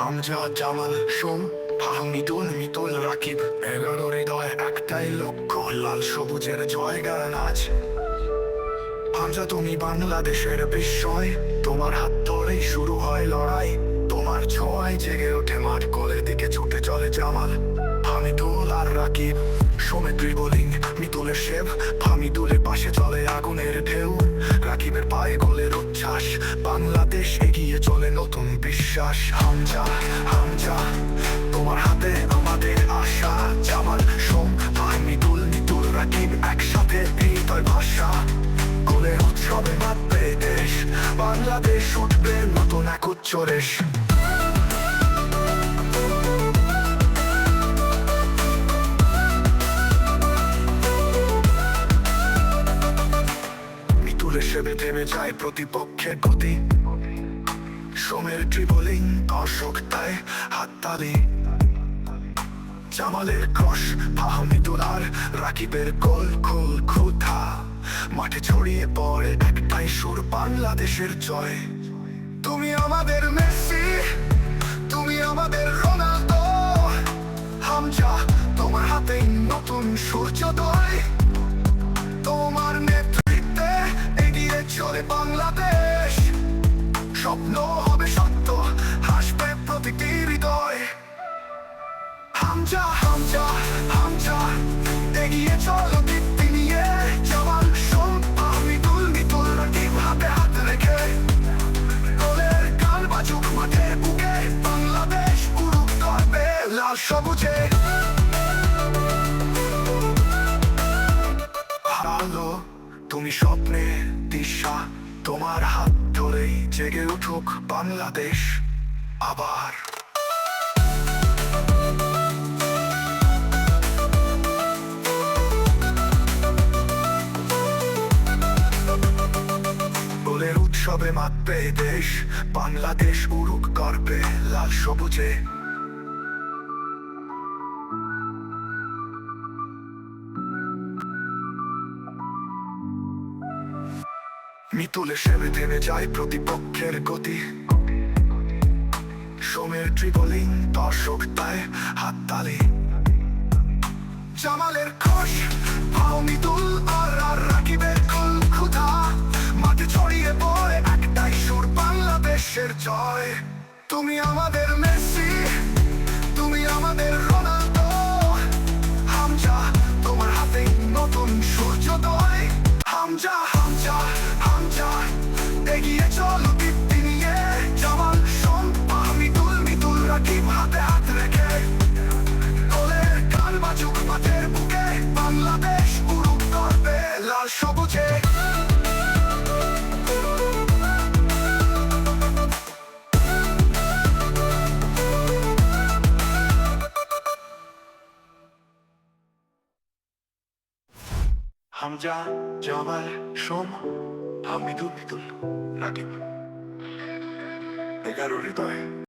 হামজা জামাল সোম, ফাহমিদুল, মিতুল রাকিব। এগারো হৃদয় একটাই লক্ষ্য, লাল সবুজের জয়গান নাচ হামজা তুমি বাংলাদেশের বিস্ময়। তোমার হাত ধরেই শুরু হয় লড়াই। তোমার ছয় জেগে ওঠে মাঠ, কোলের দিকে ছুটে চলে জামাল হামিদুল আর রাকিব। সৌমিত্রী বোলিং মিতুলের শেভ ফামিদুলের পাশে চলে আগুনের ঢেউ। রাকিবের পায়ে গোলের উচ্ছ্বাস বাংলাদেশ এগিয়ে চলে নতুন বিশ্বাস। হামজা হামজা, তোমার হাতে আমাদের আশা। জামাল, সোম ফামিদুল মিতুল রাকিব একসাথে হৃদয় ভাষা গোলের উৎসবে মাতবে দেশ, বাংলাদেশ উঠবে নতুন এক উচ্চ রেশ সেবে থেমে যায় প্রতিপক্ষের গতি। সোমের ট্রিবলিং দর্শক তাই হাততালি। জামালের ক্রস ফাহমিদুল আর রাকিবের গোল খুল ক্ষুধা। মাঠে ছড়িয়ে পড়ে একটাই সুর বাংলাদেশের জয়। তুমি আমাদের মেসি, তুমি আমাদের রোনালদো। হামজা, তোমার হাতে নতুন সূর্যোদয়। বাংলাদেশ। স্বপ্ন হবে সত্য, হাসবে প্রতিটি হৃদয়। হামজা হামজা হামজা, এগিয়ে চলো তুমি স্বপ্নে দিশা তোমার হাত ধরেই জেগে উঠুক বাংলাদেশ আবার। উৎসবে মাতবে দেশ, বাংলাদেশ উড়ুক গর্বে লাল সবুজে। মিতুলে সেবে থেমে যায় প্রতিপক্ষের গতি। সোমের ট্রিপলিং দর্শক তাই হাততালি জামালের খোশ, পাও মিতুল, আর আর রাকিবের কুল ক্ষুধা। মাঠে ছড়িয়ে পড়ে একটাই সুর বাংলাদেশের জয়। তুমি আমাদের মেসি, তুমি আমাদের হামজা জামাল সোম হামিদুল মিতুল রাকিব এগারো হৃদয়।